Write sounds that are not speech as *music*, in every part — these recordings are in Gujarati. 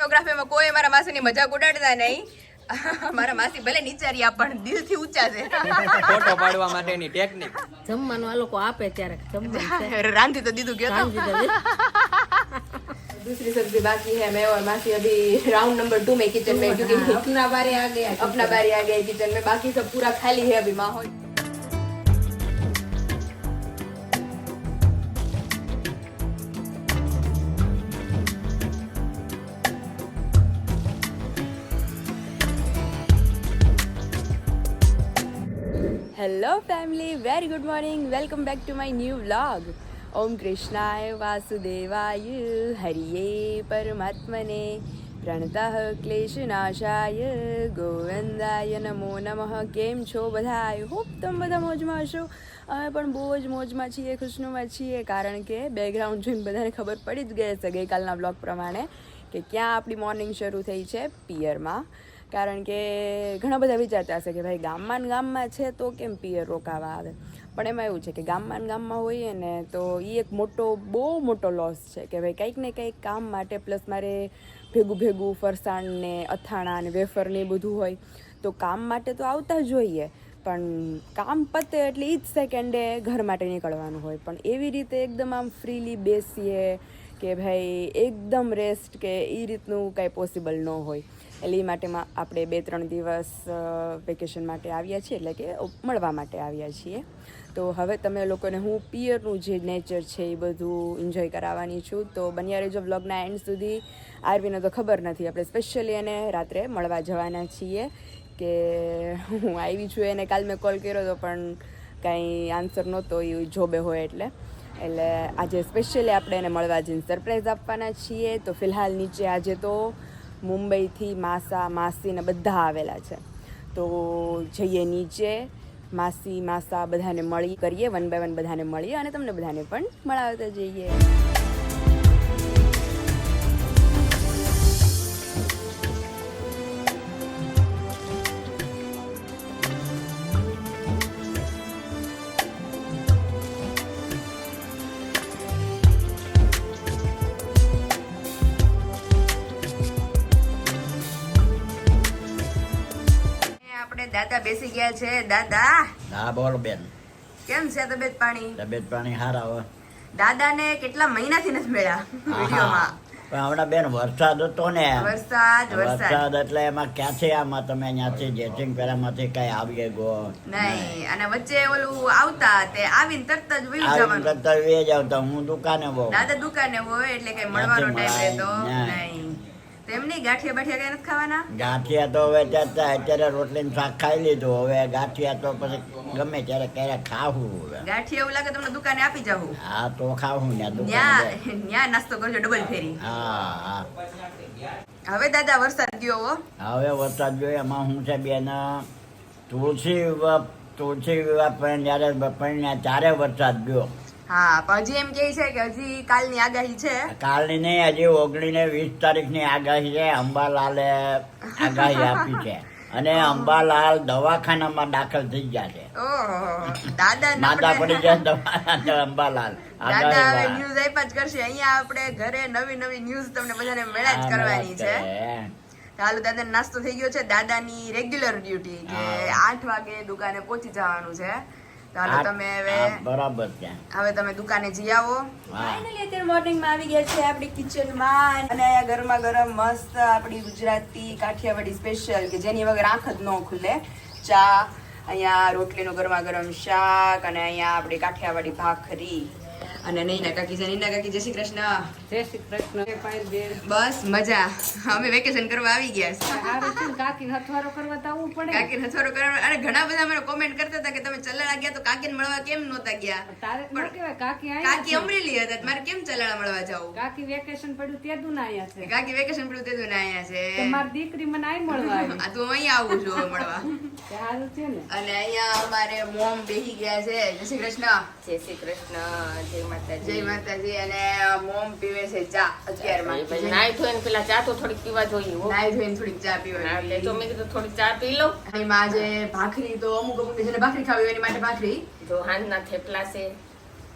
ફોટોગ્રાફીમાં કોઈ મારા માસીની મજાક ઉડાડતા નહીં *laughs* મારા માસી ભલે નીચારિયા પણ દિલથી ઊંચા છે *laughs* ફોટો પાડવા માટેની ટેકનિક જમવાનું આ લોકો આપે ત્યારે જમવાનું છે. रांधी *laughs* तो दीदू गया રાંધી દે છે. दूसरी सब्जी बाकी है मैं और मासी अभी राउंड नंबर टू में किचन में क्योंकि हाँ, अपना बारे आ गया अपना बारी आ गया किचन में बाकी सब पूरा खाली है अभी माहौल hello family very good morning welcome back to my new vlog ઓમ કૃષ્ણાય વાસુદેવાય હરિયે પરમાત્મને પ્રણતઃ ક્લેશનાશાય ગોવિંદાય નમો નમઃ કેમ છો બધા આઈ હોપ તમે બધા મોજમાં હશો અમે પણ બહુ જ મોજમાં છીએ ખુશનુમાં છીએ, કારણ કે બેકગ્રાઉન્ડ જોઈને બધાને ખબર પડી જ ગઈ હશે ગઈકાલના બ્લોગ પ્રમાણે કે ક્યાં આપણી મોર્નિંગ શરૂ થઈ છે, પિયરમાં. કારણ કે ઘણા બધા વિચારતા હશે કે ભાઈ ગામમાં ગામમાં છે તો કેમ પિયર રોકાવા આવે? પણ એમાં એવું છે કે ગામમાં ગામમાં હોઈએ ને તો એ એક મોટો, બહુ મોટો લોસ છે કે ભાઈ કંઈક ને કંઈક કામ માટે પ્લસ મારે ભેગું ભેગું ફરસાણ ને અથાણા ને વેફર ને બધું હોય. તો કામ માટે તો આવતા જ હોઈએ, પણ કામ પતે એટલે એ જ સેકન્ડે ઘર માટે નીકળવાનું હોય. પણ એવી રીતે એકદમ આમ ફ્રીલી બેસીએ કે ભાઈ એકદમ રેસ્ટ કે એ રીતનું કાંઈ પોસિબલ ન હોય. એટલે એ માટેમાં આપણે બે ત્રણ દિવસ વેકેશન માટે આવ્યા છીએ, એટલે કે મળવા માટે આવ્યા છીએ. તો હવે તમે લોકોને હું પિયરનું જે નેચર છે એ બધું એન્જોય કરાવવાની છું. તો બન્યા રહેજો વ્લોગના એન્ડ સુધી. આરવીને તો ખબર નથી, આપણે સ્પેશિયલી એને રાત્રે મળવા જવાના છીએ કે હું આવી છું. એને કાલ મેં કોલ કર્યો હતો પણ કાંઈ આન્સર નહોતો, એ જોબે હોય એટલે. એટલે આજે સ્પેશિયલી આપણે એને મળવા જઈને સરપ્રાઈઝ આપવાના છીએ. તો ફિલહાલ નીચે આજે તો મુંબઈથી માસા માસીને બધા આવેલા છે. તો જઈએ નીચે, માસી, માસા બધાને મળી કરીએ, વન બાય વન બધાને મળીએ અને તમને બધાને પણ મળાવતા જઈએ. બેસી ગયા છે. દાદા હા બોલો બેન. કેમ છે તબિયત પાણી? તબિયત પાણી સારા હોય. દાદાને કેટલા મહિનાથી નથી મળ્યા વિડીયોમાં? પણ હમણાં બેન વરસાદ હતો ને. વરસાદ વરસાદ. એટલે એમાં ક્યાંથી આમાં તમે અહીંયાથી જેટિંગ પેરામાંથી કઈ આવી ગયો નહીં અને વચ્ચે ઓલું આવતા તે આવીને તરત જ વયું આવી તરત જ વે જાવ તો હું દુકાને બહુ દાદા દુકાને હોય એટલે કઈ મળવાનો ટાઈમ રહેતો નહીં. તેમની ગાંઠિયા બાઠિયા કઈ નથી ખાવાના? ગાંઠિયા તો હવે ત્યાં અત્યારે રોટલી શાક ખાઈ લીધું. હવે ગાંઠિયા તો પછી ગમે ત્યારે ક્યારેક ખાવું હવે. ગાંઠિયા એવું લાગે તમને દુકાને આપી જાવું હા તો ખાવું ને દુકાને ન્યા ન્યા નાસ્તો કરજો ડબલ ફેરી. હા હા. હવે દાદા વરસાદ ગયો હો. હવે વરસાદ જોઈએ એમાં હું છે બેન તુલસી તુલસી વિવાહ પણ જ્યારે પણ ત્યારે વરસાદ ગયો. હા પણ હજી એમ કે છે કે હજી કાલની આગાહી છે. કાલની નહીં હજી ઓગણી ને વીસ તારીખની આગાહી છે. અંબાલાલે આગાહી આપી છે. અને અંબાલાલ દવાખાનામાં દાખલ થઈ ગયા છે. દાદા પડી ગયા અંબાલાલ. દાદા હવે ન્યૂઝ આપ્યા જ કરશે. અહીંયા આપણે ઘરે નવી નવી ન્યૂઝ તમને બધાને મેળા જ કરવાની છે. હાલો દાદા નાસ્તો થઈ ગયો છે. દાદાની રેગ્યુલર ડ્યુટી કે આઠ વાગે દુકાને પહોંચી જવાનું છે. તમે હવે બરાબર છે. હવે તમે દુકાને જઈ આવો. ફાઇનલી અત્યારે મોર્નિંગમાં આવી ગયા છે આપણી કિચનમાં અને અહીંયા ગરમા ગરમ મસ્ત આપણી ગુજરાતી કાઠિયાવાડી સ્પેશિયલ કે જેની વગર આંખ જ ન ખુલે. ચા અહીંયા રોટલીનું ગરમા ગરમ શાક અને અહીંયા આપણી કાઠિયાવાડી ભાખરી. અને નૈના કાકી છે નૈના કાકી જય શ્રી કૃષ્ણ. જય શ્રી કૃષ્ણ. બસ મજા. અમે વેકેશન કરવા આવી ગયા છે. કાકી હથવારો કરવા તો આવવું પડે. કાકી હથવારો કરવા અને ઘણા બધા મને કોમેન્ટ કરતા હતા કે તમે ચલાડા ગયા તો કાકીને મળવા કેમ નહોતા ગયા? કહેવાય કાકી કાકી અમરેલી હતા મારે કેમ ચલાડા મળવા જાવ? કાકી વેકેશન પડ્યું તે દુના આયા છે. કાકી વેકેશન પડ્યું તે દુના આયા છે. મારી દીકરી મને આઈ મળવા આ તો અહીં આવું છું મળવા. સારું છે ને. અને અહીંયા અમારે મોમ બેહી ગયા છે. જય શ્રી કૃષ્ણ. જય શ્રી કૃષ્ણ. જય માતાજી. જય માતાજી. અને મોમ પીવે છે ચા અત્યારમાં. નાઈ ધોઈને પેલા ચા તો થોડીક પીવા જોઈએ. નાઈ ધોઈને થોડીક ચા પીવા એટલે તો મેં કીધું થોડીક ચા પી લો એમાં આજે ભાખરી તો અમુક અમુક જેને ભાખરી ખાવી હોય એની માટે ભાખરી. તો હાંજના થેપલા છે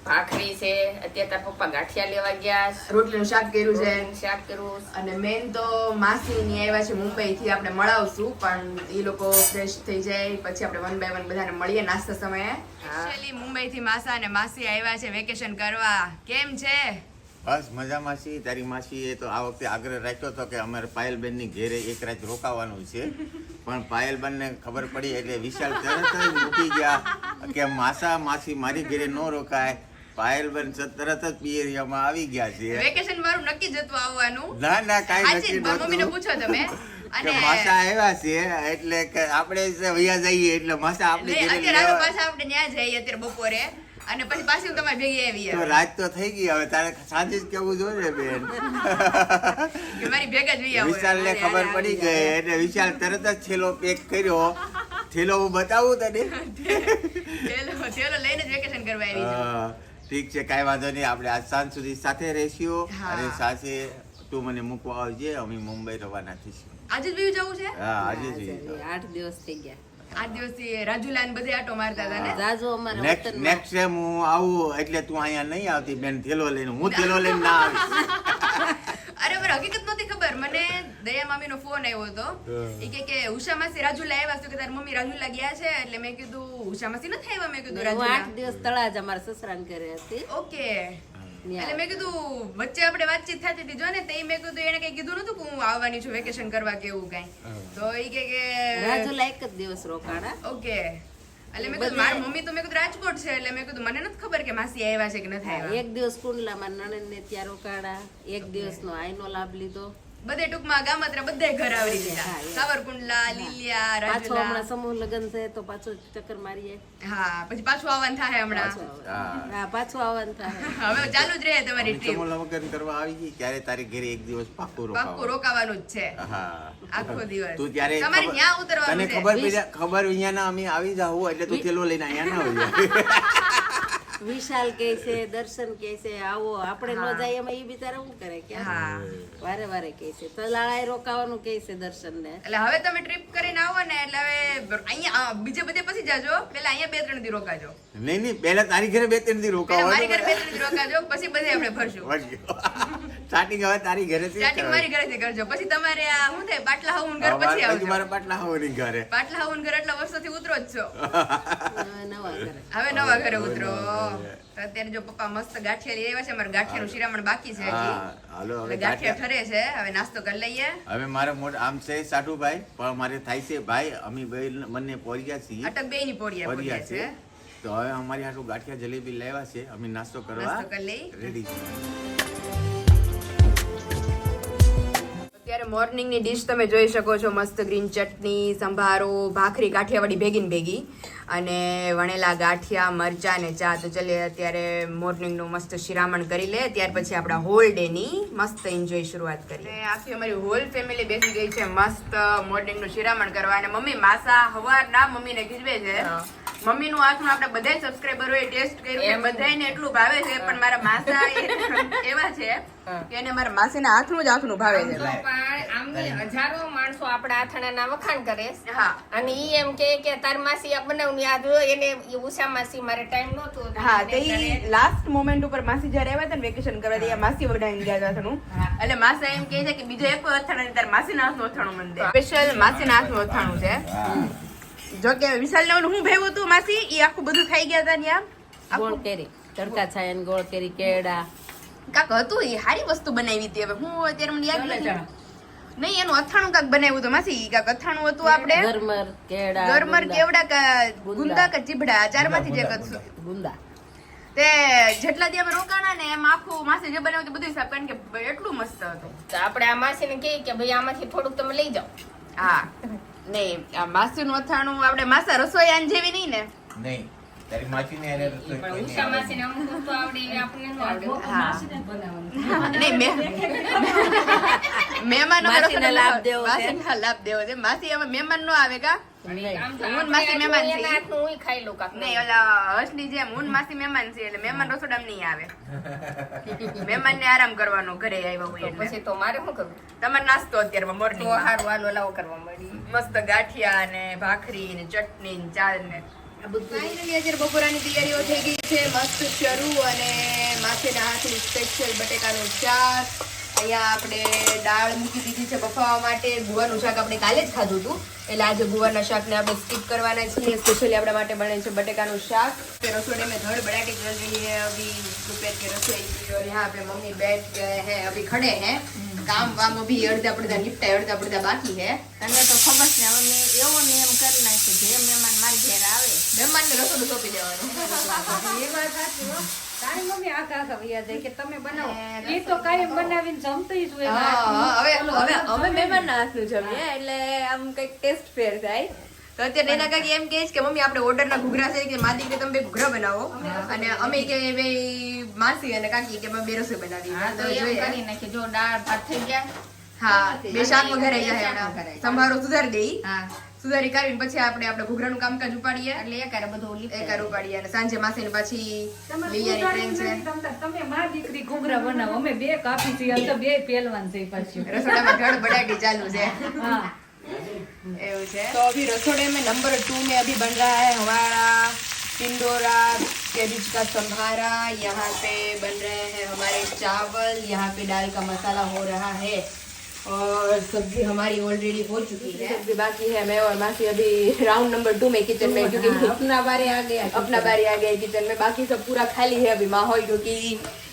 ભાખરી છે. અત્યારે તાર પપ્પા ગાંઠિયા લેવા ગયા રોટલીનું શાક કર્યું છે. શાક કર્યું અને મેન તો માસી ની આવ્યા છે મુંબઈ થી આપણે મળાવશું પણ એ લોકો ફ્રેશ થઈ જાય. પછી આપણે વન બાય વન બધાને મળીએ નાસ્તા સમયે. સ્પેશિયલી મુંબઈ થી માસા અને માસી આવ્યા છે વેકેશન કરવા. કેમ છે? બસ મજા માસી. તારી એ તો આ વખતે આગ્રહ રાખ્યો હતો કે અમારે પાયલબેનની ઘેરે એક રાત રોકાવાનું છે. પણ પાયલબેનને ખબર પડી એટલે વિશાલ તરત જ મૂકી ગયા કે માસા માસી મારી ઘેરે ન રોકાય. પાયલબેન તરત જ પિયરિયામાં આવી ગયા છે. વેકેશન મારું નક્કી જ હતું આવવાનું. ના ના કાઈ નક્કી નહોતું. મમ્મીને. પૂછો તમે. અને માસા આવ્યા છે એટલે કે આપણે વયા જઈએ એટલે માસા આપણે અત્યારે પાછા આપણે ત્યાં જઈએ અત્યારે બપોરે. અને પછી પાછી હું તમારી ભેગી આવી તો રાત તો થઈ ગઈ હવે તારે સાંજે જ કેવું જોઈએ ને બેન? કે મારી ભેગા જ આવો. વિશાલ ને ખબર પડી ગઈ એટલે વિશાલ તરત જ છેલ્લો પેક કર્યો. થેલો હું બતાવું તને? *laughs* થેલો- થેલો લઈને જ વેકેશન કરવા આવી છું. ઠીક છે કાંઈ વાંધો નહીં. આપણે આજ સાંજ સુધી સાથે રહીશું અને સાથે તું મને મૂકવા આવજે અમે મુંબઈ રવાના થઈશું. આજે જ બીજું જવું છે? હા આજે જ આઠ દિવસ થઈ ગયા. આજ દિવસથી રાજુલાને બધે આટો મારતા હતા ને? રાજુ અમારા નેક્સ્ટ નેક્સ્ટ ટાઈમ હું આવું એટલે તું અહીંયા નહીં આવતી. બેન થેલો લઈને હું થેલો લઈને ના આવીશ. *laughs* અરે મને હકીકત નહોતી ખબર. મને દયા મામીનો ફોન આવ્યો હતો. એ કે કે ઉષા માસી રાજુ લાવ્યા છે કે તારી મમ્મી રાજુ લાગ્યા છે. એટલે મેં કીધું ઉષા માસી નથી આવ્યા? મેં કીધું રાજુ આઠ દિવસ તળાજ અમારા સસરાન ઘરે હતી. ઓકે. એટલે મેં કીધું વચ્ચે આપણે વાતચીત થતી હતી. જો ને તે મેં કીધું એને કઈ કીધું નતું કે હું આવવાની છું વેકેશન કરવા કે એવું કઈ? તો એ કે રાજુ રાજુલા જ દિવસ રોકાણા. ઓકે. એટલે મેં કીધું મારી મમ્મી તો મેં કીધું રાજકોટ છે. એટલે મેં કીધું મને નથી ખબર કે માસી આવ્યા છે કે નથી આવ્યા. એક દિવસ કુંડલામાં નણંદ ને ત્યાં રોકાણા એક દિવસનો આઈનો લાભ લીધો. બધે ટૂંકમાં ગામત્રા બધે ઘર આવરી લીધા સાવરકુંડલા લીલિયા પાછો હમણાં સમૂહ લગ્ન છે તો પાછો ચક્કર મારીએ. હા પછી પાછું આવવાનું થાય હમણાં. હા. પાછું આવવાનું થાય. *laughs* હવે ચાલુ જ રહે તમારી ટ્રીપ સમૂહ લગ્ન કરવા આવી ગઈ ત્યારે તારી ઘરે એક દિવસ પાકો પાક્કું રોકાવાનું? રોકાવાનું જ છે. હા. આખો દિવસ. તું ત્યારે તમારે ત્યાં ઉતરવાનું ઉતરવાનું તને ખબર ખબર અહીંયા ના અમે આવી જાવ એટલે તું થેલો લઈને અહીંયા ના આવી *laughs* વિશાલ કે છે દર્શન કે છે આવો આપણે ન જાય એમાં એ બિચારા શું કરે કે? વારે વારે કે છે. તલાળાએ રોકાવાનું કે છે દર્શન ને એટલે હવે તમે ટ્રીપ કરીને આવો ને એટલે હવે અહીંયા બીજે બધે પછી જાજો. પેલા અહીંયા બે ત્રણ દી રોકાજો. નહીં નહીં પહેલા તારી ઘરે બે ત્રણ દી રોકાવો મારી ઘરે બે ત્રણ દી રોકાજો પછી બધે આપણે ફરશું સ્ટાર્ટિંગ હવે તારી ઘરે સ્ટાર્ટિંગ મારી ઘરેથી કરજો. પછી તમારે આ શું થાય પાટલા હાઉન ઘર પછી આવજો મારા પાટલા હોવાની ઘરે. પાટલા હાઉન ઘર એટલા વર્ષોથી ઉતરો જ છો. હવે નવા હવે નવા ઘરે ઉતરો. અત્યારે જો પપ્પા મસ્ત ગાંઠિયા લઈ આવ્યા છે ગાંઠિયા ગાંઠિયાનું શિરામણ બાકી છે હાલો હવે ગાંઠિયા. ઠરે છે. હવે નાસ્તો કરી લઈએ. હવે મારે મોટ આમ છે સાઠુભાઈ પણ મારે થાય છે ભાઈ અમે બે મને પોરિયા છીએ. અટક બે ની પોરિયા પોરિયા છે. તો હવે અમારી હાટુ ગાંઠિયા જલેબી લેવા છે. અમે નાસ્તો કરવા નાસ્તો રેડી છીએ અત્યારે મોર્નિંગની ડિશ તમે જોઈ શકો છો મસ્ત ગ્રીન ચટણી સંભારો ભાખરી કાઠિયાવાડી ભેગી ભેગી. અને વણેલા ગાંઠિયા મરચા ને ચા. તો ચલે અત્યારે મોર્નિંગનું મસ્ત શિરામણ કરી લે. ત્યાર પછી આપણા હોલ ડે ની મસ્ત એન્જોય શરૂઆત કરી આખી અમારી હોલ ફેમિલી બેસી ગઈ છે મસ્ત મોર્નિંગનું શિરામણ કરવા. અને મમ્મી માસા હવારના મમ્મીને ખીજવે છે. મમ્મીનું હાથનું આપણે બધા સબસ્ક્રાઈબરોએ ટેસ્ટ કર્યું એમ. બધાયને એટલું ભાવે છે પણ મારા માસા એવા છે કે એને મારા માસીના હાથનું જ આખનું ભાવે છે. આમની હજારો માણસો આપણા આથણાના વખાણ કરે. હા. અને ઈ એમ કે કે તાર માસી આ બનાવની યાદ હોય એને ઉષા માસી મારે ટાઈમ નહોતો. હા તે લાસ્ટ મોમેન્ટ ઉપર માસી જયારે આવ્યા હતા ને વેકેશન કરવા ત્યાં માસી વડાઈને ગયા હતા અથાણું. એટલે માસા એમ કહે છે કે બીજો એક અથાણું તારે માસીના હાથનું અથાણું મને દે. સ્પેશિયલ માસીના હાથનું અથાણું છે. જો કે વિશાલ ને હું ભેવું હતું માસી એ આખું બધું ખાઈ ગયા હતા ત્યાં ગોળ કેરી તડકા છાયા ને ગોળ કેરી કેળા. કાક હતું એ સારી વસ્તુ બનાવી હતી હવે. હું અત્યારે મને યાદ નથી. નહીં એનું અથાણું કાક બનાવ્યું હતું માસી. ઈ કાક અથાણું હતું આપણે. ગરમર કેળા ગરમર કેવડા કા ગુંદા. કે ચીભડા? આ ચારમાંથી જે એક ગુંદા. તે જેટલા દી અમે રોકાણા ને એમ આખું માસી જે બનાવ્યું હતું બધું હિસાબ કારણ કે એટલું મસ્ત હતું. તો આપણે આ માસીને કહીએ કે ભાઈ આમાંથી થોડુંક તમે લઈ જાઓ. હા. નહીં આ માસીનું અથાણું આપણે માસા રસોઈયાન જેવી નહીં ને? નહીં તારી માસીને હારે રસોઈ પણ ઉષા માસીને અમુક વસ્તુ આવડે આપણને ન આવડે. બનાવવાનું નહીં મે મહેમાન અમે માસીને લાભ દેવો છે. માસીને લાભ દેવો છે. માસી હવે મહેમાન નો આવે કા? તો હું માસી મહેમાન એના છીએ. ખાઈ લઉં કાંક. નહીં ઓલા હર્ષની જેમ હું માસી મહેમાન છે એટલે મહેમાન રસોડામાં નહીં આવે. *laughs* મહેમાન ને આરામ કરવાનો ઘરે આવ્યા હોય એટલે. પછી તો મારે શું કરવું? તમારે નાસ્તો અત્યારે તો હારું હાલો લાવો કરવા મળી. મસ્ત ગાંઠિયા ને ભાખરી ને ચટણી ને ચાલ ને. બપોરાની તૈયારીઓ થઈ ગઈ છે. મસ્ત શરૂ અને માથેના હાથનું સ્પેશિયલ બટેકાનું શાક અહીંયા આપણે દાળ મૂકી દીધી છે બફાવા માટે ગુવારનું શાક આપણે કાલે જ ખાધું હતું એટલે આજે ગુવારના શાકને આપણે સ્કીપ કરવાના છીએ સ્પેશિયલી આપણા માટે બને છે બટેકાનું શાક फिर रसोई में धड़ बड़ा के चल रही है अभी दोपहर की रसोई की और यहाँ पे मम्मी बैठ गए हैं अभी खड़े हैं काम वाम अभी अड़धा पड़धा निपटा है अड़धा पड़धा बाकी है તને તો ખબર છે હવે મેં એવો નિયમ કરી નાખ્યો જે મહેમાન મારી ઘેર આવે મહેમાનને રસોડું સોંપી દેવાનું *laughs* એ વાત સાચી હો. તારી મમ્મી આખા આખા વૈયા જાય કે તમે બનાવો. એ તો કાયમ બનાવીને જમતી જ હોય હવે હવે અમે મહેમાનના હાથનું જમીએ એટલે આમ કંઈક ટેસ્ટ ફેર થાય. તો અત્યારે નૈના કાકી એમ કહે છે કે મમ્મી આપણે ઓર્ડરના ઘૂઘરા છે કે માદી કે તમે બે ઘૂઘરા બનાવો. અને અમે કે બે માસી અને કાકી કે અમે બે રસોઈ બનાવી. હા તો એમ કરી નાખી જો દાળ ભાત થઈ ગયા. હા બે શાક એના. જાય. સંભારો સુધારી દઈ હા. સુધારી કાઢીને પછી આપણે આપણે ઘૂઘરાનું કામકાજ ઉપાડીએ એટલે એકારે બધું લીપ એ કરું ઉપાડીએ અને સાંજે માસીને પાછી તમે લૈયાની ટ્રેન છે નથી તમતા. તમે માર દીકરી ઘૂઘરા બનાવો અમે બે કાપી છીએ અમે તો બે પહેલવાન છે પાછું રસોડામાં ધડ બડાટી ચાલુ છે હા એવું છે तो अभी रसोड़े में नंबर टू में अभी बन रहा है हमारा टिंडोरा कैबिज का संभारा यहाँ पे बन रहे हैं हमारे चावल यहाँ पे दाल का मसाला हो रहा है और सब्जी हमारी ऑलरेडी हो चुकी है सब्जी बाकी है मैं और मासी अभी राउंड नंबर टू में किचन में क्योंकि अपना बारे आ गया अपना बारी आ गया किचन में बाकी सब पूरा खाली है अभी माहौल क्योंकि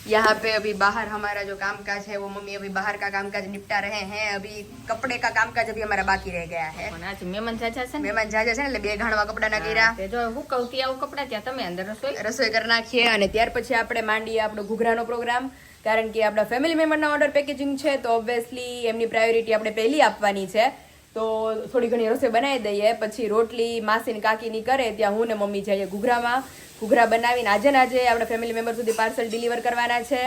यहाँ पे अभी बाहर हमारा जो कामकाज है वो मम्मी अभी बाहर का कामकाज निपटा रहे हैं अभी कपड़े का कामकाज अभी हमारा बाकी रह गया है પણ આજે મહેમાન ચાચા છે ને મહેમાન જાજા છે ને એટલે બે ઘાણવા કપડાના કર્યા તે જો હુકવતી આવું કપડા ત્યાં તમે અંદર રસોઈ રસોઈ કરી નાખીએ અને ત્યાર પછી આપણે માંડીએ આપણો ઘૂઘરાનો પ્રોગ્રામ કારણ કે આપણા ફેમિલી મેમ્બરના ઓર્ડર પેકેજિંગ છે, તો ઓબ્વિયસલી એમની પ્રાયોરિટી આપણે પહેલી આપવાની છે. તો થોડી ઘણી રસોઈ બનાવી દઈએ. પછી રોટલી માસીને કાકીની કરે ત્યાં હું ને મમ્મી જઈએ ઘૂઘરામાં. ઘૂઘરા બનાવીને આજે ને આજે આપણા ફેમિલી મેમ્બર સુધી પાર્સલ ડિલિવર કરવાના છે.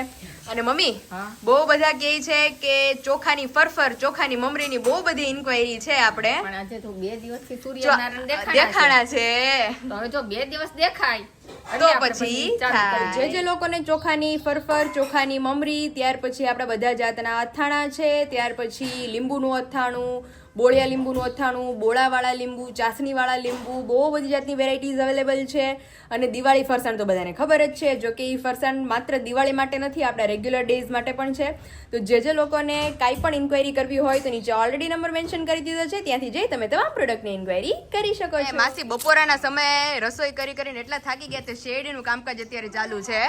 અને મમ્મી. બહુ બધા કહે છે કે ચોખાની ફરફર ચોખાની મમરીની બહુ બધી ઇન્ક્વાયરી છે આપણે. પણ આજે તો બે દિવસથી સૂર્યનારાયણ દેખાણા છે. તો હવે જો બે દિવસ દેખાય તો પછી જે જે લોકોને ચોખાની ફરફર ચોખાની મમરી ત્યાર પછી આપણા બધા જાતના અથાણા છે ત્યાર પછી લીંબુનું અથાણું બોળિયા લીંબુનું અથાણું બોળાવાળા લીંબુ ચાસણીવાળા લીંબુ બહુ બધી જાતની વેરાયટીઝ અવેલેબલ છે. અને દિવાળી ફરસાણ તો બધાને ખબર જ છે. જો કે એ ફરસાણ માત્ર દિવાળી માટે નથી આપણા રેગ્યુલર ડેઝ માટે પણ છે. તો જે જે લોકોને કાંઈ પણ ઇન્ક્વાયરી કરવી હોય તો નીચે ઓલરેડી નંબર મેન્શન કરી દીધો છે. ત્યાંથી જઈ તમે તમામ પ્રોડક્ટની ઇન્ક્વાયરી કરી શકો છો. માસી બપોરાના સમયે રસોઈ કરી કરીને એટલા થાકી ગયા તે શેરડીનું કામકાજ અત્યારે ચાલુ છે.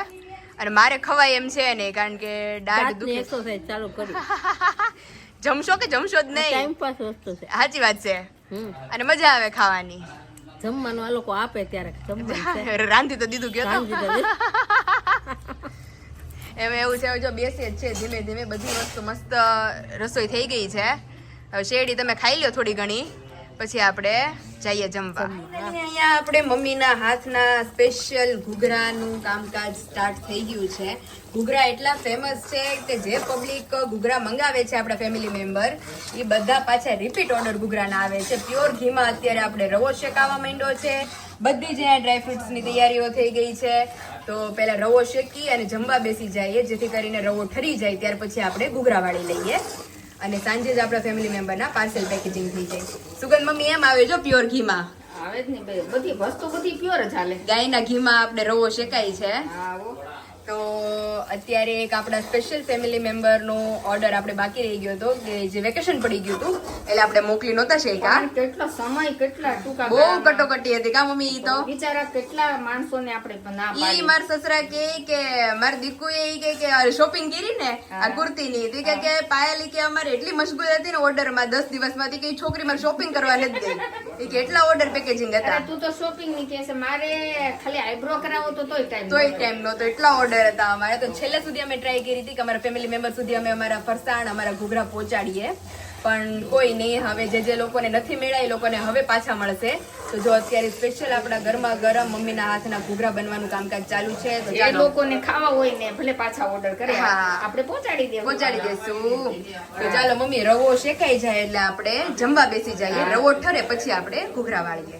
અને મારે ખવાય એમ છે નહીં કારણ કે દાઢ રાતની દુખે. એક્સરસાઇઝ ચાલુ કરી. *laughs* જમશો કે જમશો જ નહીં? ટાઈમ પાસ વસ્તુ છે. સાચી વાત છે. અને મજા આવે ખાવાની. જમવાનું આ લોકો આપે ત્યારે *laughs* રાંધી તો દીધું ગયો. *laughs* એમાં એવું છે જો બેસીએ જ છે ધીમે ધીમે બધી વસ્તુ મસ્ત રસોઈ થઈ ગઈ છે. હવે શેરડી તમે ખાઈ લો થોડી ઘણી. પછી આપણે જઈએ જમવા. અહીંયા આપણે મમ્મીના હાથના સ્પેશિયલ ઘૂઘરાનું કામકાજ સ્ટાર્ટ થઈ ગયું છે. ઘૂઘરા એટલા ફેમસ છે કે જે પબ્લિક ઘૂઘરા મંગાવે છે આપણા ફેમિલી મેમ્બર એ બધા પાછા રિપીટ ઓર્ડર ઘૂઘરાના આવે છે. પ્યોર ઘીમાં અત્યારે આપણે રવો શેકાવા માંડ્યો છે. બધી જ ડ્રાયફ્રૂટ્સની તૈયારીઓ થઈ ગઈ છે. તો પહેલાં રવો શેકી અને જમવા બેસી જઈએ, જેથી કરીને રવો ઠરી જાય, ત્યાર પછી આપણે ઘૂઘરા વાળી લઈએ. અને સાંજે જ આપણા ફેમિલી મેમ્બરના પાર્સલ પેકેજિંગ થઈ જાય. સુગંધ મમ્મી એમ આવે જો પ્યોર ઘીમાં. આવે જ ને બધી વસ્તુ બધી પ્યોર જ હાલે. ગાયના ઘીમાં આપણે રવો શેકાય છે. આવો તો અત્યારે એક આપણા સ્પેશિયલ ફેમિલી મેમ્બરનો ઓર્ડર આપણે બાકી રહી ગયો હતો કે જે વેકેશન પડી ગયું હતું એટલે આપણે મોકલી નહોતા શેકા કેટલો સમય કેટલા ટૂંકા બહુ કટોકટી હતી કા મમ્મી તો? બિચારા કેટલા માણસોને આપણે ના પાડી. ઈ માર સસરા કે કે માર દીકુ એ કે કે શોપિંગ કરી ને આ કુર્તી ની તી કે કે પાયલ કે અમારે એટલી મશગુલ હતી ને ઓર્ડરમાં દસ દિવસમાંથી કે છોકરી મારે શોપિંગ કરવા નથી ગઈ. કે એટલા ઓર્ડર પેકેજિંગ હતા. તું તો શોપિંગની કે છે મારે ખાલી આઈબ્રો કરાવો તો તોય ટાઈમ તોય ટાઈમ નહોતો એટલા ઓર્ડર હતા અમારે. તો છેલ્લે સુધી અમે ટ્રાય કરી હતી કે અમારા ફેમિલી મેમ્બર સુધી અમે અમારા ફરસાણ અમારા ઘૂઘરા પહોંચાડીએ. પણ કોઈ નહીં હવે જે જે લોકોને નથી મળ્યા એ લોકોને હવે પાછા મળશે. તો જો અત્યારે સ્પેશિયલ આપણા ઘરમાં ગરમ મમ્મીના હાથના ઘૂઘરા બનવાનું કામકાજ ચાલુ છે તો એ લોકોને ખાવા હોય ને ભલે પાછા ઓર્ડર કરે. આપણે પહોંચાડી દેવું. પહોંચાડી દેશું. તો ચાલો મમ્મી રવો શેકાઈ જાય એટલે આપણે જમવા બેસી જઈએ. રવો ઠરે પછી આપણે ઘૂઘરા વાળીએ.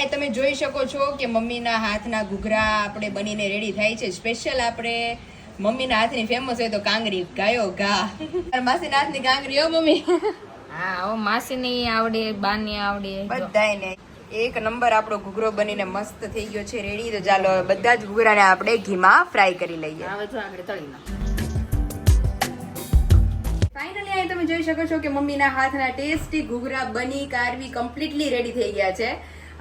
ઓકે તમે જોઈ શકો છો કે મમ્મીના હાથના ઘૂઘરા આપણે બનીને રેડી થાય છે. સ્પેશિયલ આપણે મમ્મીના હાથની ફેમસ હોય તો કાંગરી ગાયો ઘા. માસીના હાથની કાંગરી હો મમ્મી. હા માસીની આવડે બાની આવડે. બધાને એક નંબર આપણો ઘૂઘરો બનીને મસ્ત થઈ ગયો છે. રેડી તો ચાલો બધા જ ઘૂઘરાને આપણે ઘીમાં ફ્રાય કરી લઈએ. હવે જો આગળ તળી ફાઇનલી અહીં તમે જોઈ શકો છો કે મમ્મીના હાથના ટેસ્ટી ઘૂઘરા બની કારવી કમ્પ્લીટલી રેડી થઈ ગયા છે.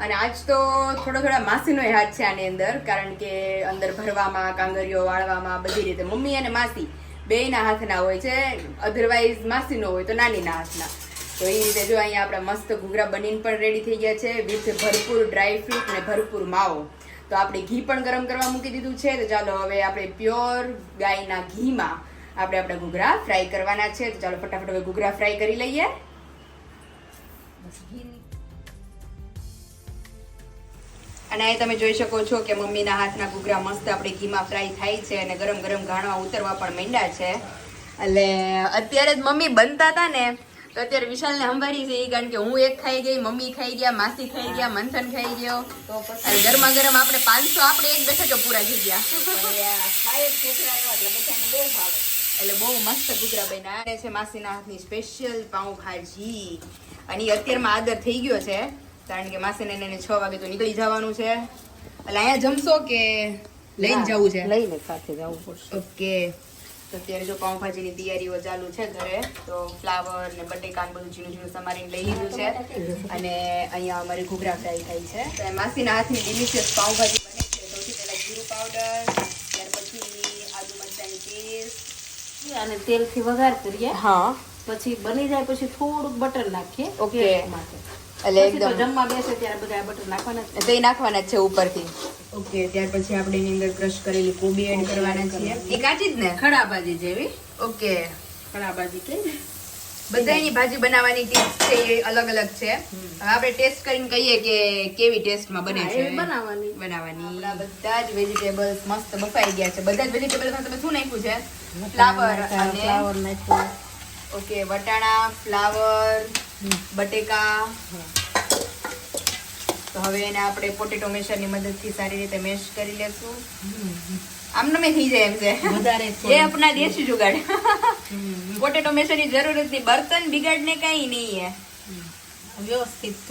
અને આજ તો થોડા થોડા માસીનો હાથ છે આની અંદર, કારણ કે અંદર ભરવામાં, કાંગરીઓ વાળવામાં બધી રીતે મમ્મી અને માસી બેયના હાથના હોય છે અધરવાઇઝ માસીનો હોય તો નાનીના હાથના. તો એ રીતે જો અહીંયા આપણા મસ્ત ઘૂઘરા બનીને પણ રેડી થઈ ગયા છે વિથ ભરપૂર ડ્રાય ફ્રૂટ અને ભરપૂર માવો. તો આપણે ઘી પણ ગરમ કરવા મૂકી દીધું છે. તો ચાલો હવે આપણે પ્યોર ગાયના ઘીમાં આપણે આપણા ઘૂઘરા ફ્રાય કરવાના છે. તો ચાલો ફટાફટ હવે ઘૂઘરા ફ્રાય કરી લઈએ. અને અહીં તમે જોઈ શકો છો કે મમ્મીના હાથના ઘૂઘરા મસ્ત આપણે ઘીમાં ફ્રાય થાય છે અને ગરમ ગરમ ઘાણવા ઉતરવા પણ માંડ્યા છે. એટલે અત્યારે જ મમ્મી બનતા હતા ને તો અત્યારે વિશાલને સંભાળી છે કારણ કે હું એક ખાઈ ગઈ મમ્મી ખાઈ ગયા માસી ખાઈ ગયા મંથન ખાઈ ગયો. તો ગરમા ગરમ આપણે પાંચસો આપણે એક બેઠકે પૂરા થઈ ગયા. એટલે બહુ મસ્ત ઘૂઘરા બન્યા. અને છે માસીના હાથની સ્પેશિયલ પાઉંભાજી. અને ઈ અત્યારમાં આદર થઈ ગયો છે. કારણ કે માસીને એને છ વાગે તો નીકળી જવાનું છે. એટલે અહીંયા જમશો કે લઈને જવું છે? લઈને સાથે જવું પડશે. ઓકે. તો અત્યારે જો પાઉંભાજીની તૈયારીઓ ચાલુ છે ઘરે તો ફ્લાવર ને બટેકા ને બધું ઝીણું ઝીણું સમારીને લઈ લીધું છે. અને અહીંયા અમારી ઘૂઘરા ફ્રાય થાય છે. તો માસીના હાથની ડિલિશિયસ પાઉંભાજી બને છે. સૌથી પહેલા જીરું પાવડર ત્યાર પછી આદુ મરચાની પેસ્ટ અને તેલથી વઘાર કરીએ. હા. પછી બની જાય પછી થોડુંક બટર નાખીએ ઓકે. માટે. એટલે એકદમ. જમવા બેસે ત્યારે બધા બટર નાખવાના તો એ નાખવાના છે ઉપરથી. ઓકે ત્યાર પછી આપણે એની અંદર ક્રશ કરેલી કોબી એડ કરવાના છે એ કાચી જ ને? ખડા ભાજી જેવી. ઓકે. ખડા ભાજી કઈ બધાની ભાજી બનાવવાની ટીપ્સ છે એ અલગ અલગ છે. હવે આપણે ટેસ્ટ કરીને કહીએ કે કેવી ટેસ્ટમાં બને છે. બનાવવાની. બનાવવાની. બધા જ વેજીટેબલ્સ મસ્ત બફાઈ ગયા છે. બધા જ વેજીટેબલ્સમાં તમે શું નાખ્યું છે? ફ્લાવર અને ફ્લાવર નાખ્યું. ઓકે વટાણા ફ્લાવર બટેકા. તો હવે એને આપણે પોટેટો મેશરની મદદથી સારી રીતે મેશ કરી લેશું. આમ નમે થઈ જાય એમ છે. એ આપણા દેશી જુગાડ. પોટેટો મેશરની જરૂર જ નહીં બર્તન બિગાડને કઈ નહીં હે વ્યવસ્થિત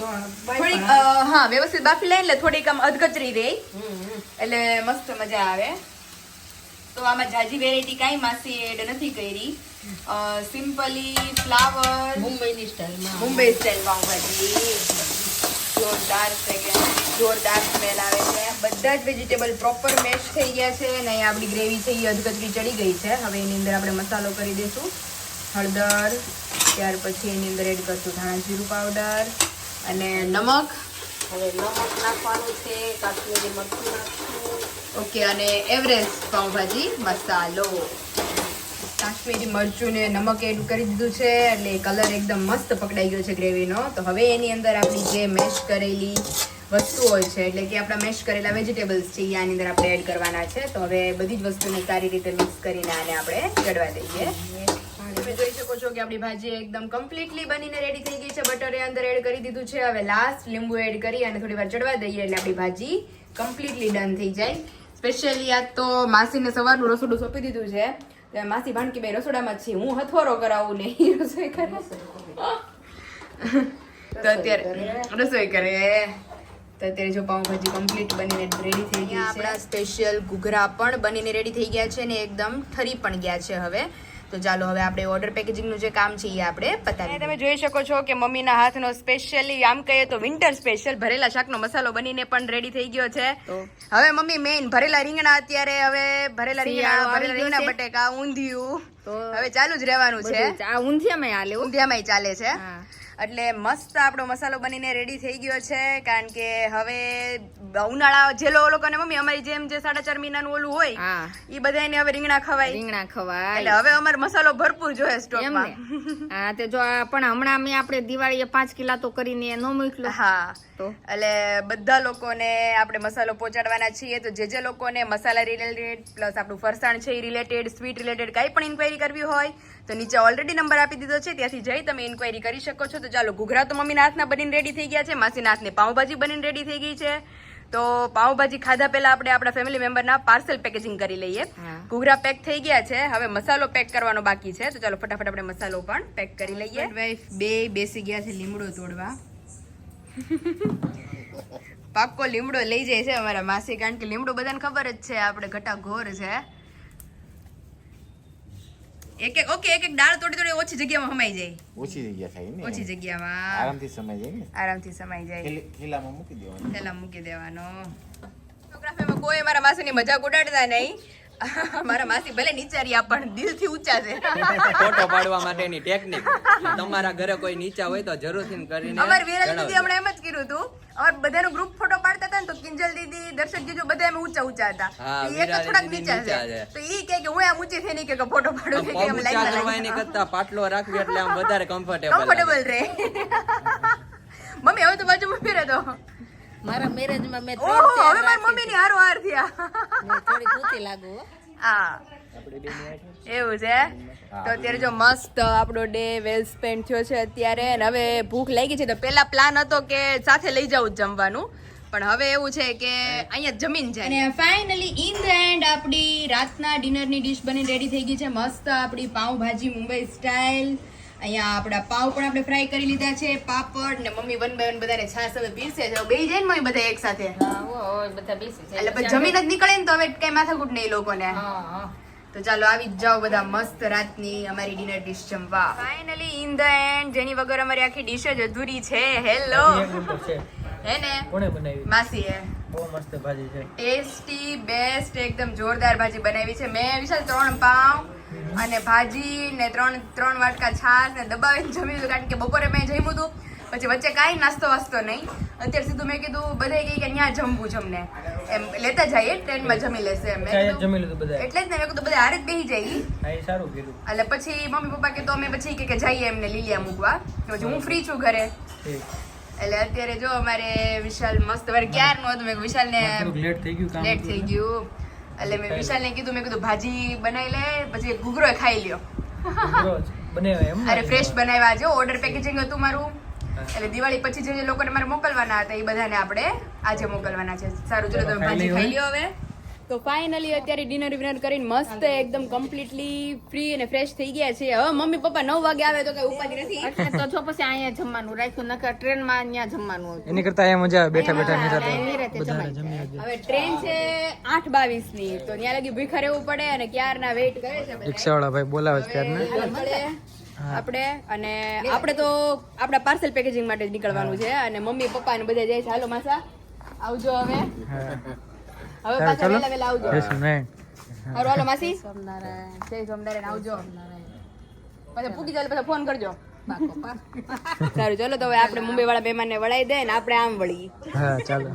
હા વ્યવસ્થિત બાફી લઈ થોડીક આમ અધકચરી રે એટલે મસ્ત મજા આવે. તો આમાં જાજી વેરાયટી કાંઈ માસી એડ નથી કરી. સિમ્પલી ફ્લાવર મુંબઈની સ્ટાઇલમાં મુંબઈ સ્ટાઇલમાં ભાજી જોરદાર છે કે જોરદાર સ્મેલ આવે છે. બધા જ વેજીટેબલ પ્રોપર મેશ થઈ ગયા છે અને અહીંયા આપણી ગ્રેવી છે એ અધકચરી ચડી ગઈ છે. હવે એની અંદર આપણે મસાલો કરી દઈશું. હળદર, ત્યાર પછી એની અંદર એડ કરશું ધાણા જીરું પાવડર અને નમક. હવે નમક નાખવાનું છે, કાશ્મીરી મરચું નાખશું. ઓકે અને એવરેસ્ટ પાઉંભાજી મસાલો. કાશ્મીરી મરચું ને નમક એડ કરી દીધું છે એટલે કલર એકદમ મસ્ત પકડાઈ ગયો છે ગ્રેવીનો. તો હવે એની અંદર આપણી જે મેશ કરેલી વસ્તુઓ છે, એટલે કે આપણા મેશ કરેલા વેજીટેબલ્સ છે એ આની અંદર આપણે એડ કરવાના છે. તો હવે બધી જ વસ્તુને સારી રીતે મિક્સ કરીને આને આપણે ચડવા દઈએ. તમે જોઈ શકો છો કે આપણી ભાજી એકદમ કમ્પ્લીટલી બનીને રેડી થઈ ગઈ છે. બટર અંદર એડ કરી દીધું છે. હવે લાસ્ટ લીંબુ એડ કરી અને થોડી વાર ચડવા દઈએ એટલે આપણી ભાજી કમ્પ્લીટલી ડન થઈ જાય. સ્પેશિયલી આ તો માસીને સવારનું રસોડું સોંપી દીધું છે. તો માસી ભાણકી ભાઈ રસોડામાં છે હું હથોરો કરાવું ને એ રસોઈ કરે. તો અત્યારે રસોઈ કરે. તો અત્યારે જો પાઉંભાજી કમ્પ્લીટ બનીને રેડી થઈ ગઈ છે. આપણા સ્પેશિયલ ઘૂઘરા પણ બનીને રેડી થઈ ગયા છે ને એકદમ ઠરી પણ ગયા છે હવે. તો ચાલો હવે આપણે ઓર્ડર પેકેજિંગનું જે કામ છે એ આપણે પતાવી તમે જોઈ શકો છો કે મમ્મીના હાથનો સ્પેશિયલી આમ કહીએ તો વિન્ટર સ્પેશિયલ ભરેલા શાકનો મસાલો બનીને પણ રેડી થઈ ગયો છે. હવે મમ્મી મેઇન ભરેલા રીંગણા અત્યારે હવે ભરેલા રીંગણા ભરેલા રીંગણા બટેકા ઊંધિયું. હવે ચાલુ જ રહેવાનું છે. ઊંધિયામાં ઊંધિયામાં ચાલે છે. એટલે મસ્ત આપણો મસાલો બનીને રેડી થઈ ગયો છે. કારણ કે હવે ઉનાળા જે લોકોને મમ્મી અમારી જેમ જે સાડા ચાર મહિનાનું ઓલું હોય એ બધાને હવે રીંગણા ખવાય. રીંગણા ખવાય. એટલે હવે અમારે મસાલો ભરપૂર જોઈએ સ્ટોકમાં હા તે જો પણ હમણાં મેં આપણે દિવાળીએ પાંચ કિલા તો કરીને ન મૂકલો હા. એટલે બધા લોકોને આપણે મસાલો પહોંચાડવાના છીએ તો જે જે લોકોને મસાલા રિલેટેડ પ્લસ આપણું ફરસાણ છે એ રિલેટેડ સ્વીટ રિલેટેડ કાંઈ પણ ઇન્ક્વાયરી કરવી હોય તો નીચે ઓલરેડી નંબર આપી દીધો છે ત્યાંથી જઈ તમે ઇન્ક્વાયરી કરી શકો છો. તો ચાલો ઘૂઘરા તો મમ્મીના હાથના બનીને રેડી થઈ ગયા છે માસીના હાથની પાઉંભાજી બનીને રેડી થઈ ગઈ છે. તો પાઉંભાજી ખાધા પહેલા આપણે આપણા ફેમિલી મેમ્બરના પાર્સલ પેકેજિંગ કરી લઈએ. ઘૂઘરા પેક થઈ ગયા છે હવે મસાલો પેક કરવાનો બાકી છે. તો ચાલો ફટાફટ આપણે મસાલો પણ પેક કરી લઈએ. વાઈફ બે બેસી ગયા છે લીમડો તોડવા. *laughs* પાક્કો લીમડો લઈ જાય છે અમારા માસી કારણ કે લીમડો બધાને ખબર જ છે આપણે ઘટા ઘોર છે. એક એક ઓકે એક એક ડાળ તોડી તોડી ઓછી જગ્યામાં સમાઈ જાય. ઓછી જગ્યા થાય ને. ઓછી જગ્યામાં. આરામથી સમાઈ જાય ને. આરામથી સમાઈ જાય. ખીલ- ખીલામાં મૂકી દેવાનો. પેલા મૂકી દેવાનો. ફોટોગ્રાફીમાં કોઈ મારા માસીની મજાક ઉડાડતા નહીં. *laughs* મારા માસી ભલે નીચારિયા પણ દિલથી ઊંચા છે. *laughs* ફોટો પાડવા માટેની ટેકનિક તમારા ઘરે કોઈ નીચા હોય તો જરૂરથી કરીને અમાર વિરલ દીદી. હમણાં એમ જ કર્યું હતું. અમાર બધાનું ગ્રુપ ફોટો પાડતા હતા ને તો કિંજલ દીદી દર્શક જીજો બધા એમ ઊંચા ઊંચા હતા. એક થોડાક નીચા છે. તો ઈ કે કે હું આમ ઊંચી થઈને કે ફોટો પાડું કે એમ લાઈક લાઈનમાં ઊંચા કરવા એની લાઈનમાં. કરતા પાટલો રાખવી એટલે આમ વધારે કમ્ફર્ટેબલ કમ્ફર્ટેબલ રહે. *laughs* મમ્મી હવે તો બાજુમાં ફેરે તો મારા મેરેજમાં મેં ત્રણ ચાર હવે મારી મમ્મીની હારો હાર થયા. થોડી ઊંચી લાગુ. હા. એવું છે? તો અત્યારે જો મસ્ત આપણો ડે વેલ સ્પેન્ડ થયો છે અત્યારે. અને હવે ભૂખ લાગી છે તો પેલા પ્લાન હતો કે સાથે લઈ જાઉં જ જમવાનું. પણ હવે એવું છે કે અહીંયા જમીન જાય. અને ફાઇનલી ઇન ધ એન્ડ આપણી રાતના ડિનરની ડિશ બની રેડી થઈ ગઈ છે. મસ્ત આપણી પાઉં ભાજી મુંબઈ સ્ટાઇલ અહીંયા આપણા પાઉ પણ આપણે ફ્રાય કરી લીધા છે પાપડ ને મમ્મી વન બાય વન બધાને છાસ હવે પીરસે છે. બે જાય ને મમ્મી બધા એક સાથે? હા, હો, હો, બધા બેસી જાય. એટલે જમીન જ નીકળે ને તો હવે કઈ માથાકૂટ નહીં લોકોને. હા, હા. તો ચાલો આવી જ જાઓ બધા મસ્ત રાતની અમારી ડિનર ડિશ જમવા. ફાઇનલી ઇન ધ એન્ડ જેની વગર અમારી આખી ડિશ જ અધૂરી છે. હેલો હે ને? કોણે બનાવી? માસીએ બહુ મસ્ત ભાજી છે. ટેસ્ટી બેસ્ટ એકદમ જોરદાર ભાજી બનાવી છે. મેં વિશાલ ત્રણ પાવ અને ભાજી ને ત્રણ ત્રણ વાટકા છાશ ને દબાવીને જમી લીધું કારણ કે બપોરે મેં જમ્યું હતું. પછી વચ્ચે કાંઈ નાસ્તો વાસ્તો નહીં. અત્યારે સીધું મેં કીધું બધા કહે કે ત્યાં જમવું જમને. એમ લેતા જઈએ ટ્રેનમાં જમી લેશે એમ. જમી લીધું બધા એટલે જ ને મેં કીધું બધા હારે જ બેસી જાય સારું કીધું. એટલે પછી મમ્મી પપ્પા કે તો અમે પછી કે જઈએ એમને લીલિયા મૂકવા. પછી હું ફ્રી છું ઘરે. એટલે અત્યારે જો અમારે વિશાલ મસ્ત વાર ક્યારનું હતું મેં વિશાલ ને લેટ થઈ ગયું લેટ થઈ ગયું. એટલે મેં વિશાલ ને કીધું મેં કીધું ભાજી બનાવી લે પછી ઘૂઘરો ખાઈ લ્યો. અરે ફ્રેશ બનાવ્યા જો ઓર્ડર પેકેજિંગ હતું મારું. એટલે દિવાળી પછી જે જે લોકોને મારે મોકલવાના હતા એ બધાને આપણે આજે મોકલવાના છે. સારું ચલો તમે ભાજી ખાઈ લ્યો હવે. તો ફાઇનલી અત્યારે ડિનર વિનર કરીને મસ્ત એકદમ કમ્પ્લીટલી ફ્રી અને ફ્રેશ થઈ ગયા છે. હવે મમ્મી પપ્પા નવ વાગે આવે તો કઈ ઉપાધિ નથી. તો છો પછી અહીંયા જમવાનું રાખ્યું નકર ટ્રેનમાં અહીંયા જમવાનું હતું. એની કરતા અહીંયા મજા આવે બેઠા બેઠા ની સાથે અહીંયા નિરાંતે. હવે ટ્રેન છે આઠ બાવીસની તો ત્યાં લગી ભૂખા રહેવું પડે અને ક્યારના વેઇટ કરે છે રિક્ષા વાળા ભાઈ બોલાવે છે ક્યારને? મળે આપણે. અને આપણે તો આપણા પાર્સલ પેકેજિંગ માટે જ નીકળવાનું છે. અને મમ્મી પપ્પા ને બધા જાય છે. હાલો માસા આવજો હવે. હવે પાછા ચાલો વહેલા વહેલા આવજો જય સ્વામિનારાયણ. હાલો હાલો માસી જય સોમનારાયણ આવજો પછી પૂકી જાય પછી ફોન કરજો સારું ચલો તો હવે આપણે મુંબઈ વાળા મહેમાનને વળાઈ દે ને આપણે આમ વળી હા ચાલો